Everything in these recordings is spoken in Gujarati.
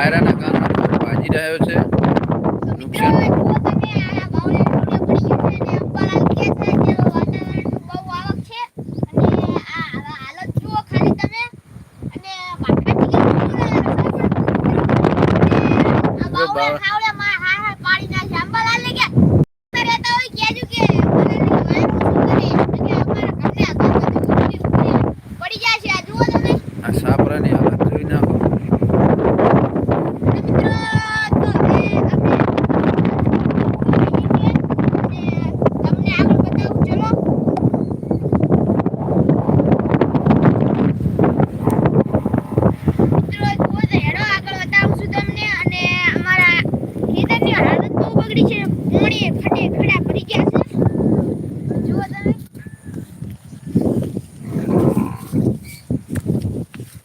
વાયરાના કારણે ભાજી રહ્યો છે નુકસાન પડી જાય છે આ જુઓ તમે આ સાપરાની હાલત જોઈ નાખો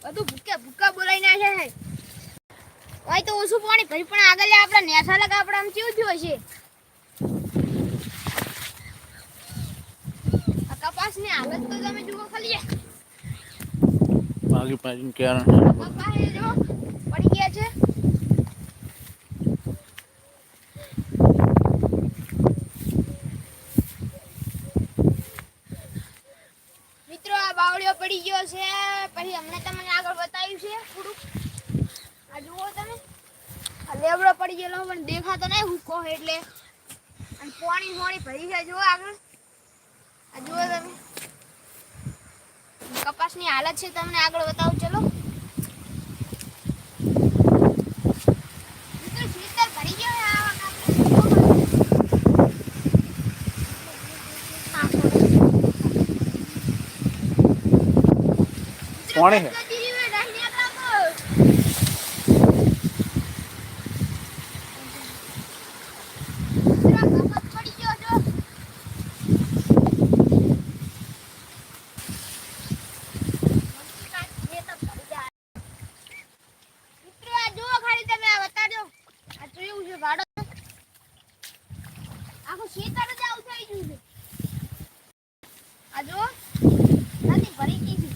બધું ભૂક્યા ભૂક્કા બોલાઈ નાખ્યા છે હોય તો ઓછું પાણી ભરી પણ આગળ આપણા નેસા લગા આપણે આમ કેવું થયું હશે આ કપાસની હાલત તો તમે જુઓ ખાલી એ. જો પડી ગયા છે. મિત્રો આ બાવળીઓ પડી ગયો છે. પછી હમણાં તમને આગળ બતાવ્યું છે થોડુંક. આ જુઓ તમે. આ લેબડો પડી ગયેલો પણ દેખાતો નહીં હુકો એટલે. અને પાણી પાણી ભરી છે જુઓ આગળ. આ જુઓ તમે. કપાસની હાલત છે તમને આગળ બતાવું ચલો. પાણી છે આ વખતે. આ થોડું. કોણે છે? આખું ખેતર જ આવું થઈ ગયું છે આ જુઓ નદી ભરી ગઈ છે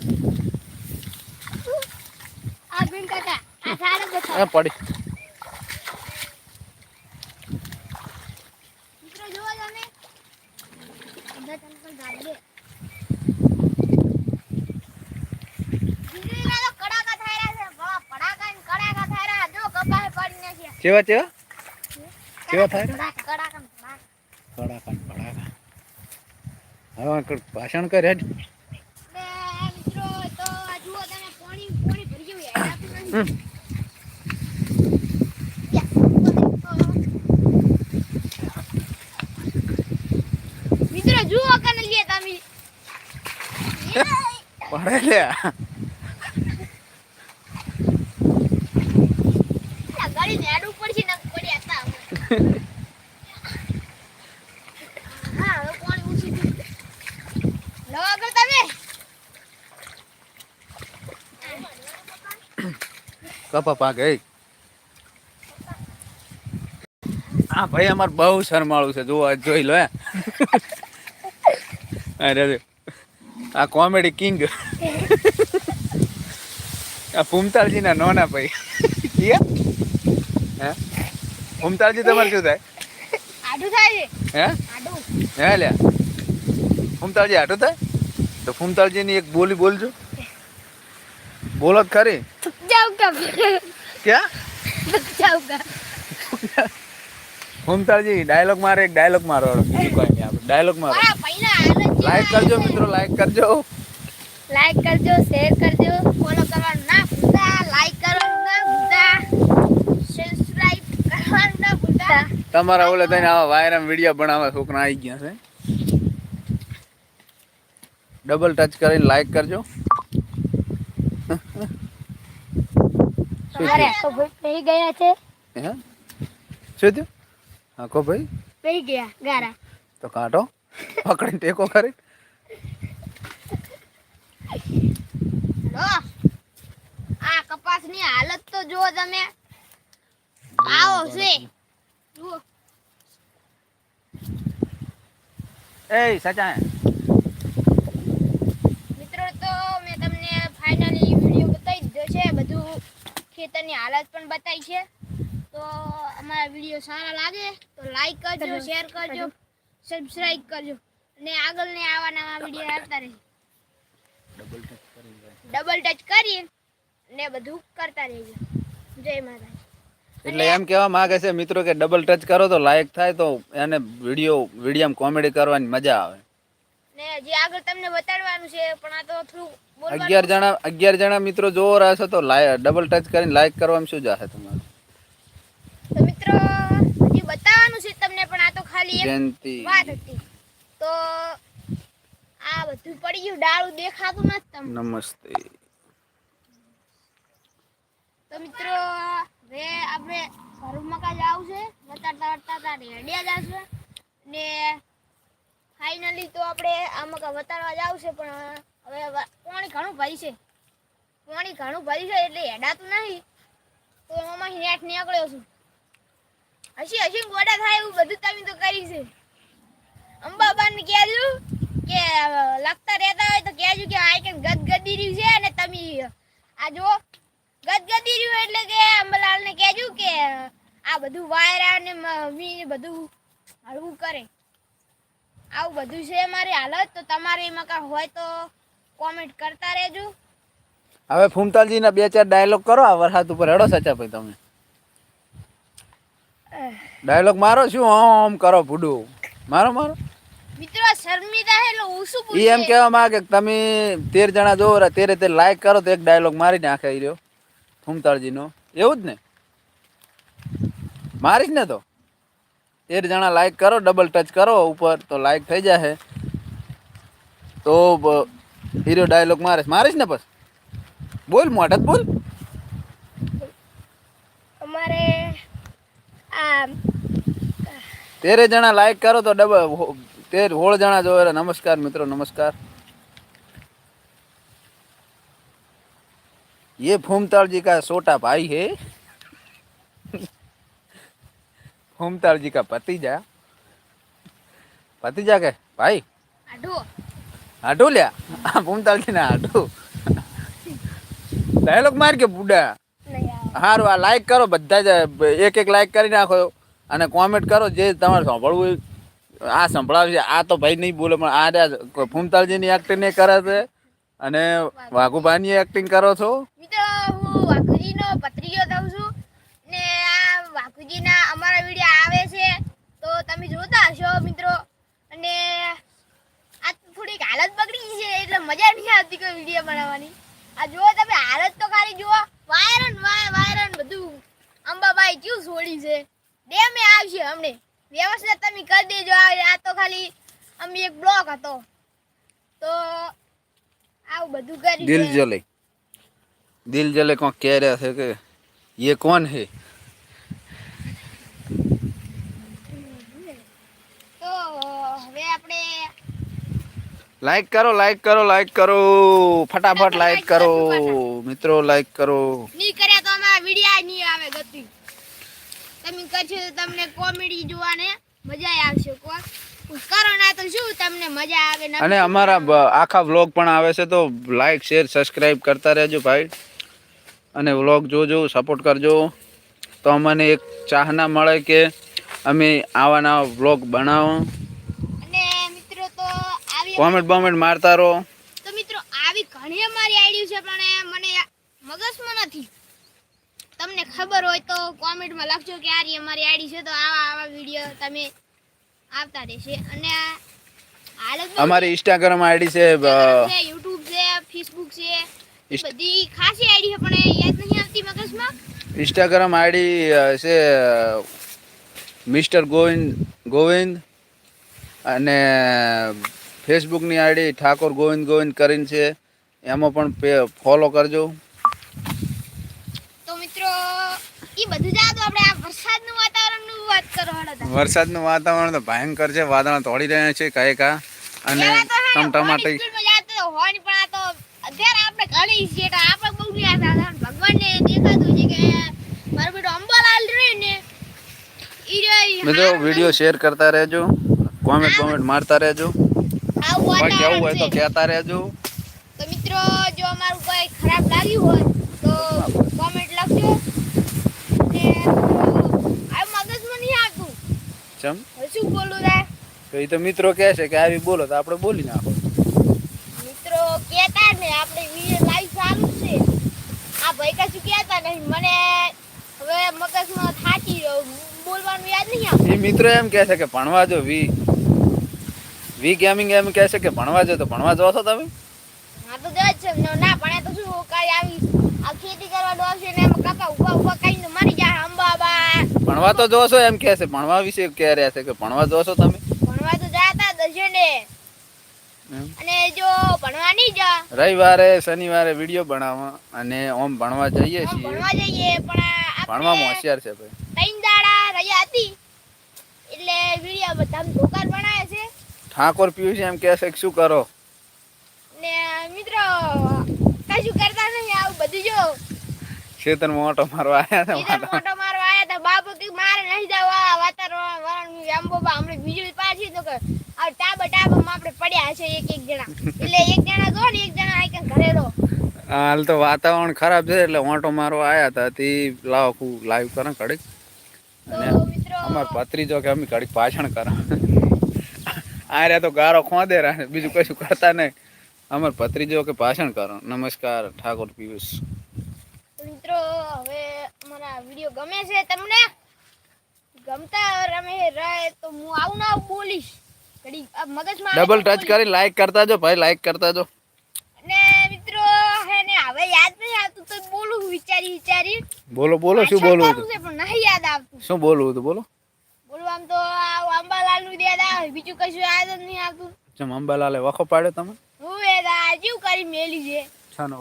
આ બેન કાકા આ સારા એ બતાવો પડી મિત્રો જોવો તમે બધા ચંપલ ગાડી વીજળીના તો કડાકા થાય રહ્યા છે ભલા પડાકા ને કડાકા થાય રહ્યા જો કપાહે પડી. નાખ્યા કેવા કેવા? કેવા થાય? કડાકા કડાકા હવે ભાષણ કરે જ. મિત્રો તો જુઓ તમે પાણી પાણી ભરી ગયું યાર આપી નથી હમ. મિત્રો જુઓ કને લે તમે પડે લે આ ગાડી નેડું પડશે ને પડ્યા તા હા હવે પાણી ઊંચી ગયું લો આગળ લે કપા પાકે એ હા ભાઈ અમાર બહુ શરમાળું છે જોવા જોઈ લો હે અરે. આ કોમેડી કિંગ આ ફૂમતાલજી ના નોના ભાઈ. કિયા હે? ફૂમતાલજી તમારે શું થાય? આડું થાય હે? આડું. હે લ્યા? ફૂમતાલજી આડું થાય? તો ફૂમતાલજીની એક બોલી બોલજો. બોલો ખરી. ક્યાં? ફૂમતાલજી ડાયલોગ મારે એક ડાયલોગ મારો બીજું કોઈ નહીં. આપણે ડાયલોગ મારો. લાઈક કરજો મિત્રો લાઈક કરજો. લાઈક કરજો શેર કરજો ફોલો કરવાનું ના ભૂલતા લાઈક કરવાનું ના ભૂલતા સબસ્ક્રાઇબ કરવાનું ના ભૂલતા તમારા ઓલે તને આવા વાયરમ વિડિયો બનાવવા છોકરા આવી ગયા છે. ડબલ ટચ કરીને લાઈક કરજો. અરે તો ભાઈ ગયા છે? હે? શું થયું? હા કો ભાઈ? પહી ગયા ગારા. તો કાઢો પકડીને ટેકો કરી. આ કપાસની હાલત તો જો તમે. આવો છે. એ સચા. મિત્રો તો મેં તમને ફાઇનલી વીડિયો બતાવી દીધો છે. બધું ખેતરની હાલત પણ બતાવી છે. તો અમારા વીડિયો સારા લાગે તો લાઈક કરજો શેર કરજો. સબસ્ક્રાઇબ કરજો. અને આગળ ને આવા નવા વીડિયો આવતા રહે ડબલ ટચ કરીએ ને બધું કરતા રહેજો. જય માતા એટલે એમ કહેવા માંગે છે મિત્રો કે ડબલ ટચ કરો તો લાઈક થાય તો એને વીડિયો વિડીયામાં કોમેડી કરવાની મજા આવે. ને જે આગળ તમને બતાડવાનું છે પણ આ તો થોડું અગિયાર જણા અગિયાર જણા મિત્રો જોવો રહેશે તો ડબલ ટચ કરીને લાઈક કરવાનું શું જશે તમારે? તો મિત્રો હજી બતાવવાનું છે ખાલી જયંતિ. વાત હતી. તો આ બધું પડી ગયું ડાળું દેખાતું નથી તમને. નમસ્તે. તો મિત્રો હવે આપણે ઘરમાં કાજ આવશે વતાડતા વતાડતા રેડિયા જ આવશે. ને ફાઇનલી તો આપણે આમાં કા વતાડવા જ આવશે પણ હવે પાણી ઘણું ભરી છે. પાણી ઘણું ભરી છે એટલે હેડાતું નહીં. તો એમાં નેટ નીકળ્યો છું. હસી હસી ગોડા થાય એવું બધું તમે તો કરી છે. અંબાબાને કહેજો કે લખતા રહેતા હોય તો કહેજો કે આઈકન ગદગદી રહ્યું છે અને તમે, આ જો ગદગદી રહ્યું એટલે કે અંબલાલને કહેજો કે, આ બધું વાયરા ને મી બધું હળવું કરે. આવું બધું છે મારી હાલત, તો તમારે એમાં કાંઈ હોય તો કોમેન્ટ કરતા રહેજો. હવે ફૂમતાલજીના બે ચાર ડાયલોગ કરો, આ વરસાદ ઉપર હેડો સાચા ભાઈ તમે. ડાયલોગ મારો શું? ઓમ કરો ભૂડું. મારો મારો? મિત્રો શર્મિતા છે હું શું ઈ એમ પૂછે કહેવા માંગે કે તમે તેર જણા જો રા, તેરે તે લાઈક કરો તો એક ડાયલોગ મારી નાખે ઈ રહ્યો. ફૂમતાળજીનો એવું જ ને? મારીશ ને તો? તેર જણા લાઈક કરો ડબલ ટચ કરો ઉપર તો લાઈક થઈ જશે તો હીરો ડાયલોગ મારે મારીશ. ને બસ બોલ મોઢા બોલ. તેરે જણા લાઈક કરો તો ડબલ તેર હોળ જણા જોવે રા. નમસ્કાર મિત્રો નમસ્કાર ये फूमताल जी का छोटा भाई है फूमताल जी का भतीजा भतीजा के भाई આઢો हाटू लिया फूमताल जी ने हाटू ડાયલોગ માર કે બુડા નહીં આવે. સારું આ લાઈક કરો, બધા જ, એક એક લાઈક કરી નાખો અને કોમેન્ટ કરો, જે તમારે સાંભળવું. આ સંભળાવશે. આ તો ભાઈ નહીં બોલે, પણ આ રહ્યા ફૂમતાલજીની એક્ટિંગ નહીં કરે છે અને વાઘુભાઈની એક્ટિંગ કરો છો. હું વાઘુજીનો પત્રીજો દઉં છું ને આ વાઘુજીના અમારા વીડિયો આવે છે, તો તમે જોતા હશો, મિત્રો. અને આ થોડીક હાલત બગડી છે, એટલે મજા નહીં આવતી કોઈ વીડિયો બનાવવાની. આ જુઓ તમે, હાલત તો ખાલી જુઓ. ડેમે આવશે હમણે વ્યવસ્થિત તમે કરી દેજો આ આ તો ખાલી અમે એક બ્લોક હતો તો આવું બધું કરી દિલ જલે દિલ જલે કોણ કહે રહ્યા છે કે ये कौन है તો હવે આપણે લાઈક કરો લાઈક કરો લાઈક કરો ફટાફટ લાઈક કરો મિત્રો લાઈક કરો નહીં કર્યા તો અમારા વિડીયો નહીં આવે ગતિ તમે કચ્છ તમને કોમેડી જોવાને મજા આવશે કો કરો તો શું તમને મજા આવે અને અમારા આખા વ્લોગ પણ આવે છે તો લાઈક શેર સબસ્ક્રાઈબ કરતા રહેજો ભાઈ. અને વ્લોગ જોજો સપોર્ટ કરજો. તો અમને એક ચાહના મળે કે અમે આવા નવા વ્લોગ બનાવો. અને મિત્રો તો આવી કોમેન્ટ બોમેન્ટ મારતા રહો. તો મિત્રો આવી ઘણી અમારી આઈડી છે પણ મને મગજમાં નથી. તમને ખબર હોય તો કોમેન્ટમાં લખજો કે આ રહી અમારી આઈડી છે. તો આવા આવા વીડિયો તમે આવતા રહેશે. અને અમારી ઇન્સ્ટાગ્રામ આઈડી છે યુટ્યુબ છે ફેસબુક છે બધી ખાસી આઈડી છે પણ એ યાદ નહીં આવતી મગજમાં? ઇન્સ્ટાગ્રામ આઈડી છે મિસ્ટર ગોવિંદ ગોવિંદ અને ફેસબુકની આઈડી ઠાકોર ગોવિંદ ગોવિંદ કરીને છે. એમાં પણ ફોલો કરજો તો મિત્રો એ બધું જા તો આપણે આ વરસાદનું વાતાવરણનું વાત કરો વરસાદનું વાતાવરણ તો ભયંકર છે. વાદળા તોડી રહ્યા છે કઈ કા અને ટમટમાટી મિત્રો વીડિયો શેર કરતા રહેજો. કોમેન્ટ કોમેન્ટ મારતા રહેજો. આવું કોઈ હોય તો કહેતા રહેજો. તો મિત્રો જો અમારું કોઈ ખરાબ લાગ્યું હોય તો કોમેન્ટ લખજો. ચમ? શું બોલું રે? તો તો મિત્રો કહે છે કે આવી બોલો તો આપણે બોલી નાખો. મિત્રો કેતા ને આપણે વિડિયો લાઈવ ચાલુ છે. આ ભાઈ કશું કહેતા નહીં? મને હવે મગજમાં થાકી બોલવાનું યાદ નહીં આવે એ મિત્રો એમ કહે છે કે ભણવા જો વી. વી ગેમિંગ એમ કહે છે કે ભણવા જો તો ભણવા જો છો તમે? હા તો જ છે. ના ભણે તો શું કાર્ય આવી આ ખેતી કરવાનું આવશે ને એમાં કાકા ઊભા ઊભા કઈ મારી જાય અંબાબા ભણવા તો જોશો એમ કહે છે ભણવા વિશે કહે રહ્યા છે કે ભણવા જોશો તમે? ભણવા તો જાતા દશે અને જો ભણવા નહીં જા. રવિવારે શનિવારે વીડિયો બનાવવા અને ઓમ ભણવા જઈએ છીએ. ભણવા જઈએ પણ ભણવામાં હોશિયાર છે ભાઈ. ત્રણ દાડા રહ્યા હતી. એટલે વીડિયો બધા ધોકાર બનાવે છે. ઠાકોર પીયુષ એમ કહે છે કે શું કરો? ને મિત્રો કશું કરતા નહીં આવું બધું જો. શેતન મોટો મારવા આવ્યા હતા મોટો મારવા આયા હતા બાપુ કે મારે નહીં જાવ આ વાતાવરણ વરણ એમ બાબા હમણાં વીજળી પાછી તો કે આ ટાબા ટાબામાં આપણે પડ્યા છે એક એક જણા. એટલે એક જણા જો ને એક જણા આઈ ઘરે રહો. હાલ તો વાતાવરણ ખરાબ છે એટલે ઓટો મારવા આવ્યા હતા. તે લાવ કુ લાઈવ કરે કડક અને તો મિત્રો અમાર ભત્રીજો કે અમે કડક પાછણ કરો. આ રહ્યા તો ગારો ખોદે રહે બીજું કશું કરતા નહીં. અમાર ભત્રીજો કે ભાષણ કરો. નમસ્કાર ઠાકોર પિયુષ. મિત્રો હવે મારા વીડિયો ગમે છે તમને? ગમતા રમે રહે તો હું આવું ના બોલીશ. ઘડી મગજમાં ડબલ ટચ કરી લાઈક કરતા જો ભાઈ લાઈક કરતા જો. અને ને મિત્રો હે ને હવે યાદ નહીં આવતું તો બોલું વિચારી વિચારી. બોલો બોલો શું બોલવું હતું છે? પણ નહીં યાદ આવતું. શું બોલવું હતું બોલો? બોલવા આમ તો આ અંબાલાલનું યાદ આવે બીજું કશું યાદ જ નહીં આવતું. જેમ અંબાલાલે વખો પાડ્યો તમે હું એ રાજીવ કરી મેલી છે? છાનો.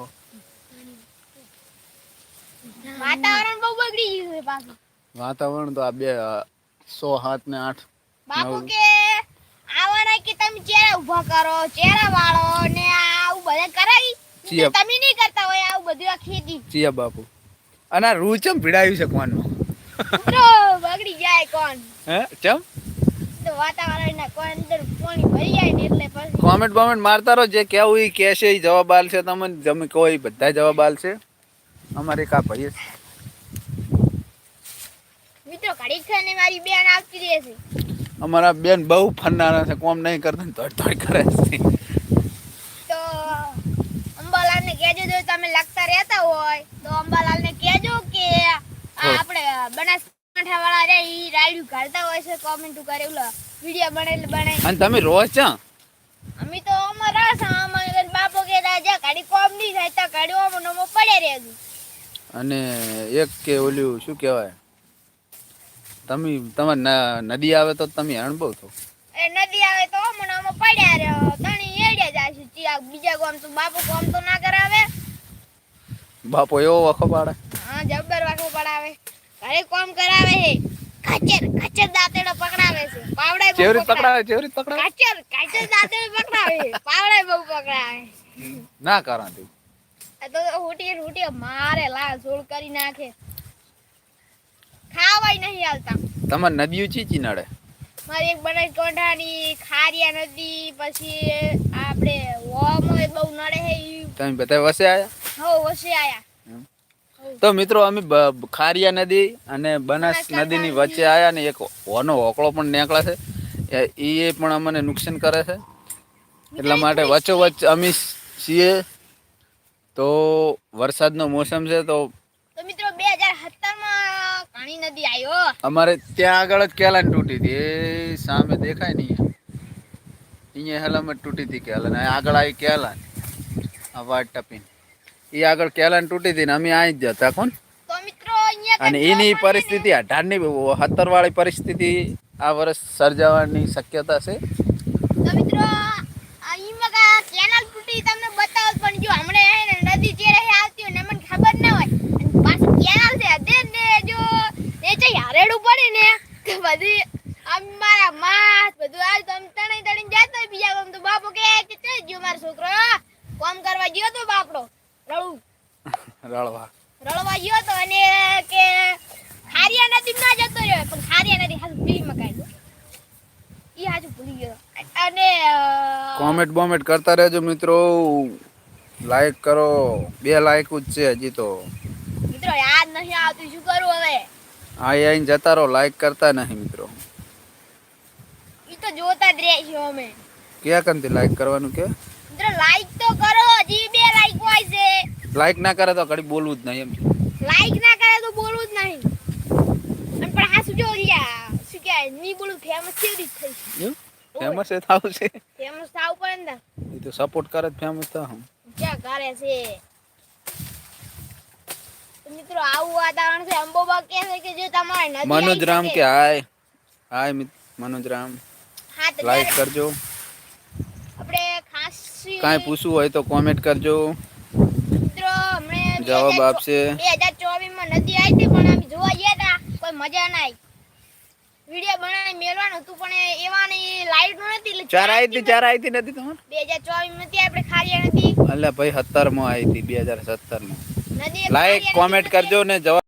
વાતાવરણ બહુ બગડી ગયું છે પાછું. વાતાવરણ તો આ બે સો હાથ ને આઠ બાપુ કે આવવાના કે તમે ચહેરા ઊભા કરો ચહેરા વાળો ને આવું બધા કરાવી. તમે નહીં કરતા હોય આવું બધું આ ખેતી. ચિયા બાપુ. અને આ રૂ ચમ ભીડાયું છે કોણ બગડી જાય કોણ. હે ચમ? વાતાવરણ કોઈ અંદર પાણી ભરી જાય ને એટલે પછી કોમેન્ટ બોમેન્ટ મારતા રહો જે કેવું ઈ કહેશે ઈ જવાબ આલશે તમને જમે કહો એ બધા જવાબ આલશે. અમારે કા ભાઈ છે. મિત્રો છે ને મારી બેન આવતી રહેશે અમારા બેન બહુ ફરનારા છે કોમ નહીં કરતા ધડ ધડ કરે છે. તો અંબાલાલ ને કહેજો જો તમે લખતા રહેતા હોય તો અંબાલાલ ને કહેજો કે આપણે બનાસકાંઠા વાળા રે ઈ રાયડું કાઢતા હોય છે કોમેન્ટ કરે ઓલા વિડિયો બનેલ બનાવી અને તમે રોજ ચા અમે તો અમારા બાપો કે રાજા કોમ થાય તો અને એક કે શું કહેવાય? તમે તમારે નદી આવે તો તમે હેણ બહુ થો એ નદી આવે તો પડ્યા રહે તણી એડ્યા જાય છે ચિયા બીજા ગામ તો બાપો કોમ તો ના કરાવે. બાપો એવો વખો પાડે. હા જબ્બર વખો પડાવે. ઘરે કોમ કરાવે છે. કચર કચર દાંતેડો પકડાવે છે. પાવડાય બહુ ચેવરી પકડાવે. ચેવરી પકડાવે? કચર કચર દાંતેડો પકડાવે પાવડાય બહુ પકડાવે. ના કરાતી તો. હુટી હુટી મારે લા સોળ કરી નાખે. ખાવાય નહીં હાલતા. તમારે નદીઓ ચીચી નડે મારી એક બનાસકાંઠાની ખારિયા નદી પછી આપણે એ બહુ નડે હે તમે બધા વસે આયા? હો વસે આયા. તો મિત્રો અમે ખારિયા નદી અને બનાસ નદીની વચ્ચે આવ્યા ને એક હોનો હોકળો પણ નીકળે છે. એ- પણ અમને નુકસાન કરે છે. એટલા માટે વચ્ચોવચ્ચ અમે છીએ. તો વરસાદનો મોસમ છે તો મિત્રો બે હજાર સત્તરમાં ઘણી નદી આવ્યો અમારે ત્યાં આગળ જ કેલાન તૂટી હતી. એ સામે દેખાય નહીં. અહીંયા હેલામત તૂટી હતી કેલાન. આગળ આવી કેલાન. આ વાટ ટપીને. એ આગળ કેલાન તૂટી હતી ને અમે અહીં જ હતા કોણ તો મિત્રો અહીંયા અને એની પરિસ્થિતિ અઢારની સત્તર વાળી પરિસ્થિતિ આ વર્ષ સર્જાવાની શક્યતા છે. તો મિત્રો આ કા કેનાલ તૂટી તમને બતાવો પણ જો હમણે નદી ચેડે આવતી હોય ને મને ખબર ના હોય. અને પાછી કેનાલ ને જો એ જે પડે ને તો બધી અમારા મારા માસ બધું આજ તો તણે તણીને જતા બીજા તો બાપો કે કે મારો છોકરો કોમ કરવા ગયો તો બાપડો. રળવા. રળવા ગયો તો અને કે ખારિયા નદી ના જતો રહ્યો પણ ખારિયા નદી હાલ ભૂલી મકાઈ ઈ હાજુ ભૂલી ગયો. અને અ, કોમેન્ટ બોમેન્ટ કરતા રહેજો મિત્રો. લાઈક કરો. બે લાઈક જ છે હજી તો. મિત્રો યાદ નહીં આવતું શું કરું હવે? આ આઈને જતા રહો લાઈક કરતા નહીં મિત્રો. તો જોતા જ રહેશો અમે. ક્યાં કંથી લાઈક કરવાનું કે? મિત્રો લાઈક તો કરો હજી બે લાઈક હોય છે. લાઈક ના કરે તો કડી બોલવું જ નહીં એમ. લાઈક ના કરે તો બોલવું જ નહીં. અને પણ હા શું જો લ્યા શું કે ની બોલું ફેમસ કેવી રીતે થઈ ફેમસ એ થાવ છે. ફેમસ થાવ પણ ને એ તો સપોર્ટ કરે ફેમસ થાવ ક્યાં કરે છે? મિત્રો આવું વાતાવરણ છે. અંબોબા કહે છે કે જો તમારે નદી મનોજ રામ કે hi. Hi Manoj Ram. Like કરજો. કાંઈ પૂછવું હોય તો કોમેન્ટ કરજો. જવાબ આપશે. બે હજાર ચોવીસમાં નદી આવી હતી પણ અમે જોવા ગયા હતા કોઈ મજા ના આવી વીડિયો બનાવી મેળવાનું હતું પણ એવા લાઈટ નથી એટલે ચાર આવી હતી ચાર આવી હતી નથી તમારે? બે હજાર ચોવીસમાં આપણે ખારિયા નદી એટલે ભાઈ સત્તરમાં આવી હતી બે હજાર સત્તરમાં લાઈક કોમેન્ટ કરજો ને જવાબ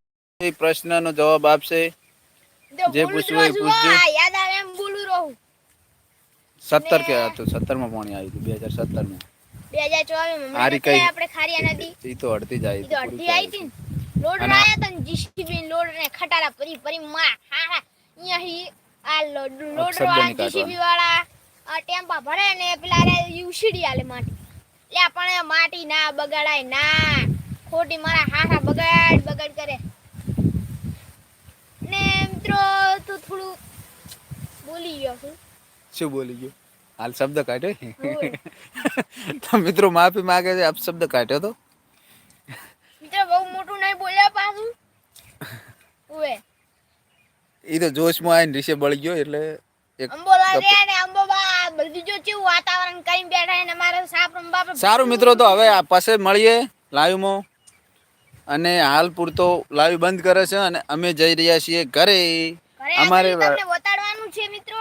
પ્રશ્નનો જવાબ આપશે. જે પૂછવું હોય પૂછજો. યાદ આવે એમ બોલું રહું. સત્તર કે હતું સત્તરમાં પાણી આવ્યું હતું બે હજાર સત્તરમાં બે હજાર ચોવીસ હારી કઈ? આપણે ખારિયા નદી? એ તો અડધી જ આવી ઈ તો હતી અડધી આવી હતી. લોડ આયા હતા જીસીબી લોડ ને ખટારા પરી પરી માં હા હા. અહીંયા આ લોડ લોડ વાળા જીસીબી વાળા ટેમ્પા ભરે ને પેલા રે યુસીડી આલે માટી. લે પણ માટી ના બગાડાય ના. ખોટી મારા હાથા બગાડ બગાડ કરે. ને મિત્રો તું થોડું બોલી ગયો છું. શું બોલી ગયો? હાલ શબ્દ કાઢ્યો. મિત્રો માફી માંગે છે આપ શબ્દ કાઢ્યો તો. મિત્રો બહુ મોટું નહીં બોલ્યા પાછું. ઓએ એ તો જોશમાં આવીને રીસે બળી ગયો એટલે સારું મિત્રો તો હવે આ પાસે મળીએ લાઈવમાં. અને હાલ પૂરતો લાઈવ બંધ કરે છે અને અમે જઈ રહ્યા છીએ ઘરે. અમારે આગળ તમને બતાડવાનું છે મિત્રો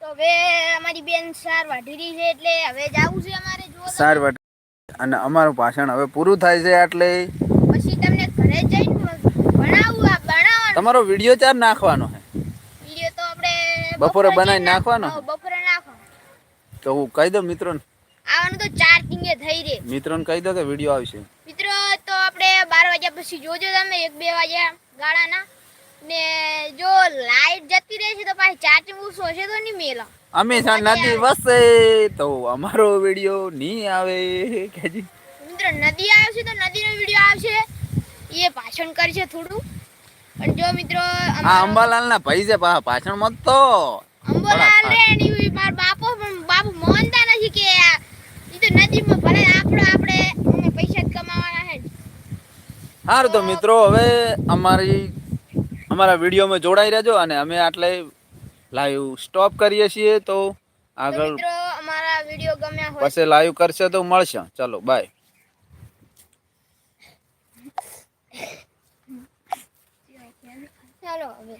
તો હવે અમારી બેન સાર વાઢી રહી છે એટલે હવે જવું છે અમારે જો સાર વાઢી અને અમારું ભાષણ હવે પૂરું થાય છે એટલે પછી તમને ઘરે જઈને બનાવવું આ બનાવવાનું તમારો વીડિયો ચાર નાખવાનો છે વિડિયો તો આપણે બપોરે બનાવી નાખવાનો? બપોરે નાખવાનો. તો હું કહી દઉં મિત્રોને? આવવાનું તો ચાર ટીંગે થઈ રે મિત્રોને કહી દો કે વીડિયો આવશે. મિત્રો તો આપણે બાર વાગ્યા પછી જોજો તમે એક બે વાગ્યા ગાળાના. ને જો લાઈટ જતી રહે છે તો પાછી ચાર્જિંગ ઓછું હશે તો નહીં મેલા. હંમેશા નદી વસે તો અમારો વીડિયો નહીં આવે કેજી મિત્રો નદી આવશે તો નદીનો વીડિયો આવશે. એ ભાષણ કરશે થોડું. પણ જો મિત્રો આ અંબાલાલ ના ભાઈ છે પા પાછળ મત તો. અંબાલાલ રે ને માર બાપો પણ બાપુ માનતા નથી કે આ- ઈ તો નદીમાં ભલે આપણો આપણે અમે પૈસા જ કમાવાના છે. સારું તો મિત્રો હવે અમારી અમારા વિડીયોમાં જોડાઈ રહેજો અને અમે આટલે લાઈવ સ્ટોપ કરીએ છીએ તો આગળ અમારા વીડિયો ગમ્યા હોય પછી લાઈવ કરશે તો મળશે. ચલો બાય ચાલો હવે.